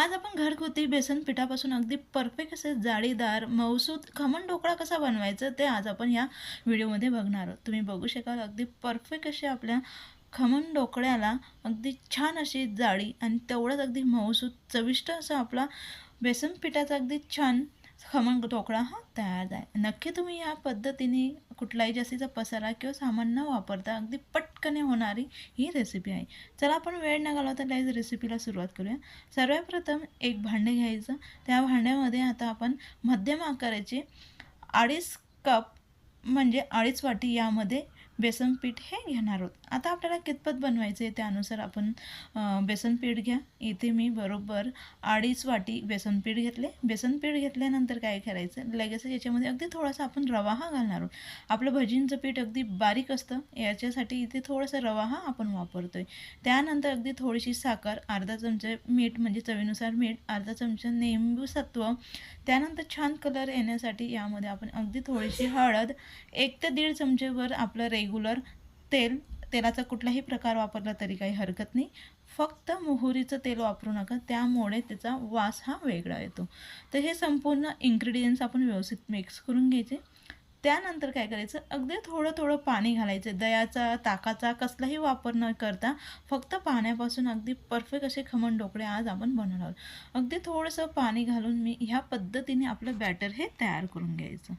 आज आपण घरगुती बेसन पिठापासून अगदी परफेक्ट असे जाळीदार मऊसूद खमण ढोकळा कसा बनवायचा ते आज आपण या व्हिडिओमध्ये बघणार आहोत. तुम्ही बघू शकाल अगदी परफेक्ट असे आपल्या खमण ढोकळ्याला अगदी छान अशी जाळी आणि तेवढंच अगदी मऊसूद चविष्ट असं आपला बेसन पिठाचा अगदी छान खमंग ढोकळा हा तयार आहे. नक्की तुम्ही या पद्धतीने कुठलाही जास्तीचा पसारा किंवा सामान न वापरता अगदी पटकने होणारी ही रेसिपी आहे. चला आपण वेळ न घालवता लाईज रेसिपीला सुरुवात करूया. सर्वप्रथम एक भांडे घ्यायचं. त्या भांड्यामध्ये आता आपण मध्यम आकाराचे अडीच कप म्हणजे अडीच वाटी यामध्ये बेसन पीठ हे घेणार आहोत. आता आपल्याला कितपत बनवायचं आहे त्यानुसार आपण बेसन पीठ घ्या. इथे मी बरोबर अडीच वाटी बेसन पीठ घेतले. बेसन पीठ घेतल्यानंतर काय करायचं? लगेच याच्यामध्ये अगदी थोडासा आपण रवा हा घालणार आहोत. आपलं भजींचं पीठ अगदी बारीक असतं. याच्यासाठी इथे थोडासा रवा हा आपण वापरतोय. त्यानंतर अगदी थोडीशी साखर अर्धा चमचा मीठ म्हणजे चवीनुसार मीठ अर्धा चमचा नेंबू सत्व. त्यानंतर छान कलर येण्यासाठी यामध्ये आपण अगदी थोडीशी हळद एक ते दीड चमचेवर आपलं रेग्युलर तेल तेलाचा कुठलाही प्रकार वापरला तरी काही हरकत नाही. फक्त मोहरीचं तेल वापरू नका त्यामुळे त्याचा वास हा वेगळा येतो. तर हे संपूर्ण इन्ग्रेडियंट्स आपण व्यवस्थित मिक्स करून घ्यायचे. त्यानंतर काय करायचं अगदी थोडं थोडं पाणी घालायचं. दयाचा ताकाचा कसलाही वापर न करता फक्त पाण्यापासून अगदी परफेक्ट असे खमण ढोकळे आज आपण बनवणार आहोत. अगदी थोडंसं पाणी घालून मी ह्या पद्धतीने आपलं बॅटर हे तयार करून घ्यायचं.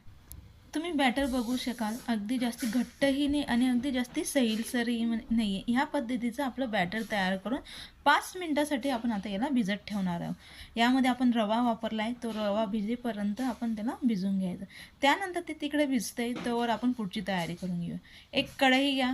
तुम्ही बॅटर बघू शकाल. अगदी जास्ती घट्टही नाही आणि अगदी जास्ती सैलसरही नाही आहे ह्या पद्धतीचं आपलं बॅटर तयार करून पाच मिनटासाठी आपण आता याला भिजत ठेवणार आहोत. यामध्ये आपण रवा वापरला आहे तो रवा भिजेपर्यंत आपण त्याला भिजून घ्यायचं. त्यानंतर ते तिकडे भिजतंय तोवर आपण पुढची तयारी करून घेऊया एक कढई घ्या.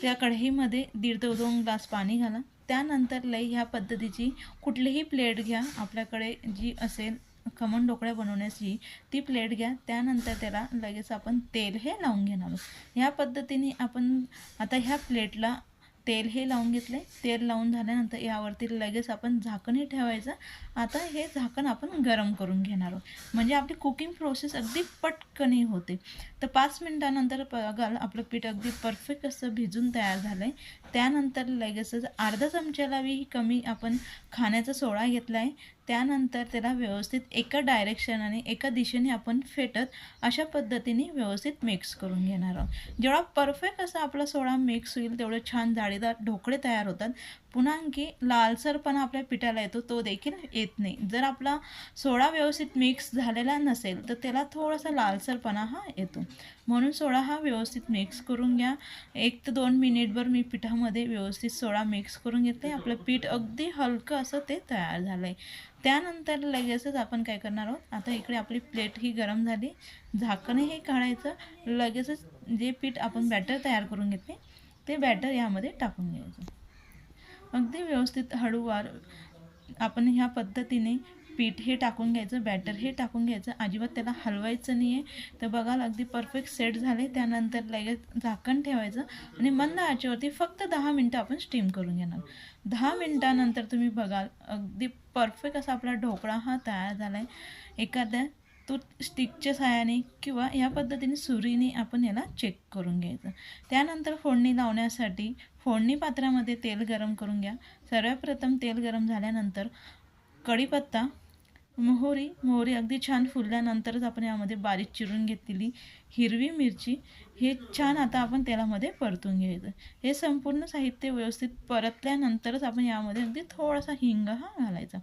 त्या कढईमध्ये दीड ते दोन ग्लास पाणी घाला. त्यानंतर लई ह्या पद्धतीची कुठलीही प्लेट घ्या. आपल्याकडे जी असेल खमण ढोकळ्या बनवण्याची ती प्लेट घ्या. त्यानंतर त्याला लगेच आपण तेल हे लावून घेणार आहोत. ह्या पद्धतीने आपण आता ह्या प्लेटला तेल हे लावून घेतले. तेल लावून झाल्यानंतर यावरती लगेच आपण झाकणही ठेवायचं. आता हे झाकण आपण गरम करून घेणार आहोत. म्हणजे आपली कुकिंग प्रोसेस अगदी पटकनी होते. तर पाच मिनटानंतर बघाल आपलं पीठ अगदी परफेक्ट असं भिजून तयार झालं आहे त्यानंतर लगेचच अर्धा चमच्यालाही कमी आपण खाण्याचा सोडा घेतला आहे त्यानंतर त्याला व्यवस्थित एका डायरेक्शनाने एका दिशेने आपण फेटत अशा पद्धतीने व्यवस्थित मिक्स करून घेणार आहोत. जेवढा परफेक्ट असा आपला सोडा मिक्स होईल तेवढे छान जाळीदार ढोकळे तयार होतात. पुन्हा आणखी लालसरपणा आपल्या पिठाला येतो तो देखील येत नाही. जर आपला सोडा व्यवस्थित मिक्स झालेला नसेल तर त्याला थोडासा लालसरपणा हा येतो. म्हणून सोडा हा व्यवस्थित मिक्स करून घ्या. एक ते दोन मिनिटभर मी पिठामध्ये व्यवस्थित सोडा मिक्स करून घेतले आपलं पीठ अगदी हलकं असं ते तयार झालं आहे त्यानंतर लगेचच आपण काय करणार आहोत? आता इकडे आपली प्लेट ही गरम झाली. झाकणही हे काढायचं. लगेचच जे पीठ आपण बॅटर तयार करून घेतले ते बॅटर यामध्ये टाकून घ्यायचं. अगदी व्यवस्थित हळूवार आपण ह्या पद्धतीने पीठ हे टाकून घ्यायचं बॅटर हे टाकून घ्यायचं. अजिबात त्याला हलवायचं नाही आहे तर बघाल अगदी परफेक्ट सेट झाले. त्यानंतर लगेच झाकण ठेवायचं आणि मंद आचेवरती फक्त दहा मिनटं आपण स्टीम करून घेणार. दहा मिनटानंतर तुम्ही बघाल अगदी परफेक्ट असा आपला ढोकळा हा तयार झाला आहे एखाद्या तो स्टिकच्या सहाय्याने किंवा या पद्धतीने सुरीने आपण याला चेक करून घ्यायचं. त्यानंतर फोडणी लावण्यासाठी फोडणी पात्रामध्ये तेल गरम करून घ्या. सर्वप्रथम तेल गरम झाल्यानंतर कढीपत्ता मोहरी मोहरी अगदी छान फुलल्यानंतरच आपण यामध्ये बारीक चिरून घेतलेली हिरवी मिरची हे छान आता आपण तेलामध्ये परतून घ्यायचं. हे संपूर्ण साहित्य व्यवस्थित परतल्यानंतरच आपण यामध्ये अगदी थोडासा हिंग हा घालायचा.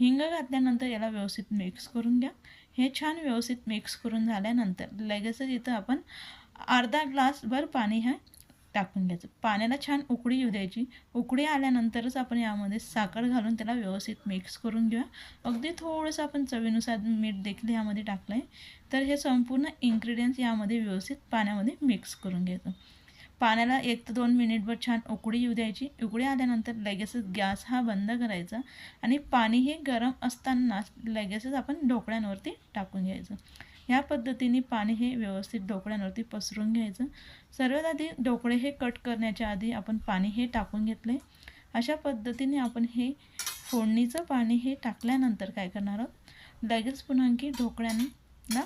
हिंग घातल्यानंतर याला व्यवस्थित मिक्स करून घ्या. हे छान व्यवस्थित मिक्स करून झाल्यानंतर लगेचच इथं आपण अर्धा ग्लासभर पाणी हे टाकून घ्यायचं. पाण्याला छान उकळी येऊ द्यायची. उकळी आल्यानंतरच आपण यामध्ये साखर घालून त्याला व्यवस्थित मिक्स करून घेऊया. अगदी थोडंसं आपण चवीनुसार मीठ देखील यामध्ये टाकलं आहे तर हे संपूर्ण इन्ग्रेडियंट्स यामध्ये व्यवस्थित पाण्यामध्ये मिक्स करून घ्यायचं. पाण्याला एक ते दोन मिनिटभर छान उकळी येऊ द्यायची. उकळी आल्यानंतर लगेचच गॅस हा बंद करायचा आणि पाणी हे गरम असतानाच लगेचच आपण ढोकळ्यांवरती टाकून घ्यायचं. ह्या पद्धतीने पाणी हे व्यवस्थित ढोकळ्यांवरती पसरून घ्यायचं. सर्वात आधी ढोकळे हे कट करण्याच्या आधी आपण पाणी हे टाकून घेतले. अशा पद्धतीने आपण हे फोडणीचं पाणी हे टाकल्यानंतर काय करणार आहोत? लगेच पुन्हा आणखी ढोकळ्यांना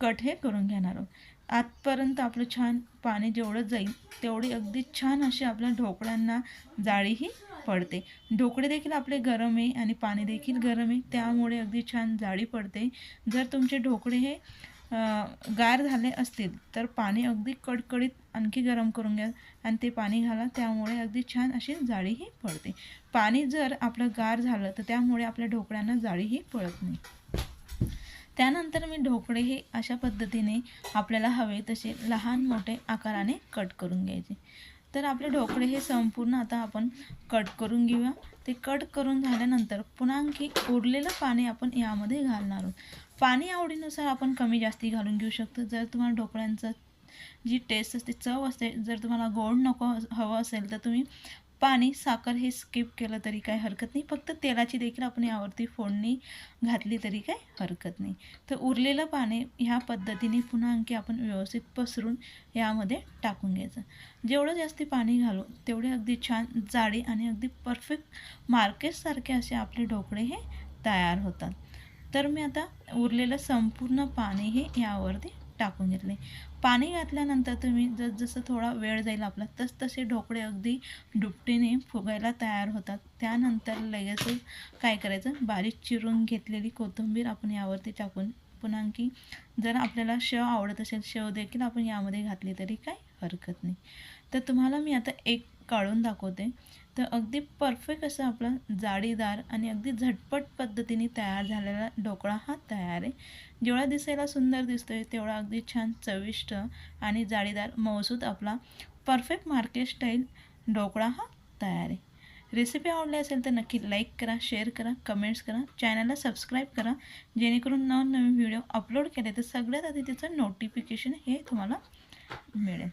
कट हे करून घेणार आहोत. आतपर्यंत आपलं छान पाणी जेवढं जाईल तेवढी अगदी छान अशी आपल्या ढोकळ्यांना जाळीही पडते. ढोकळे देखील आपले गरम आहे आणि पाणी देखील गरम आहे त्यामुळे अगदी छान जाळी पडते. जर तुमचे ढोकळे हे गार झाले असतील तर पाणी अगदी कडकडीत आणखी गरम करून घ्या आणि ते पाणी घाला त्यामुळे अगदी छान अशी जाळीही पडते. पाणी जर आपलं गार झालं तर त्यामुळे आपल्या ढोकळ्यांना जाळीही पडत नाही. त्यानंतर मी ढोकळे हे अशा पद्धतीने आपल्याला हवे तसे लहान मोठे आकाराने कट करून घ्यायचे. तर आपले ढोकळे हे संपूर्ण आता आपण कट करून घेऊया. ते कट करून झाल्यानंतर पुन्हा आणखी उरलेलं पाणी आपण यामध्ये घालणार आहोत. पाणी आवडीनुसार आपण कमी जास्ती घालून घेऊ शकतो. जर तुम्हाला ढोकळ्यांचं जी टेस्ट असते चव असते जर तुम्हाला गोड नको हवं असेल तर तुम्ही पाणी साखर हे स्किप केलं तरी काही हरकत नाही. फक्त तेलाची देखील आपण यावरती फोडणी घातली तरी काय हरकत नाही. तर उरलेलं पाणी ह्या पद्धतीने पुन्हा आणखी आपण व्यवस्थित पसरून यामध्ये टाकून घ्यायचं. जेवढं जास्त पाणी घालू तेवढे अगदी छान जाडी आणि अगदी परफेक्ट मार्केटसारखे असे आपले ढोकळे हे तयार होतात. तर मी आता उरलेलं संपूर्ण पाणी हे यावरती टाकून घेतले पाणी घातल्यानंतर तुम्ही जसजसं थोडा वेळ जाईल आपला तस तसे ढोकळे अगदी दुपटीने फुगायला तयार होतात. त्यानंतर लगेच काय करायचं? बारीक चिरून घेतलेली कोथिंबीर आपण यावरती टाकून पुन्हा की जर आपल्याला शेव आवडत असेल शेव देखील आपण यामध्ये घातली तरी काय? हरकत नाही. तर तुम्हाला मी आता एक काढून दाखवते. तर अगदी परफेक्ट असं आपला जाळीदार आणि अगदी झटपट पद्धतीने तयार झालेला ढोकळा हा तयार आहे. जेवढा दिसायला सुंदर दिसतोय तेवढा अगदी छान चविष्ट आणि जाळीदार मौसूद आपला परफेक्ट मार्केट स्टाईल ढोकळा हा तयार आहे. रेसिपी आवडली असेल तर नक्की लाईक करा शेअर करा कमेंट्स करा चॅनलला सबस्क्राईब करा. जेणेकरून नवनवीन व्हिडिओ अपलोड केले तर सगळ्यात आधी त्याचं नोटिफिकेशन हे तुम्हाला मिळेल.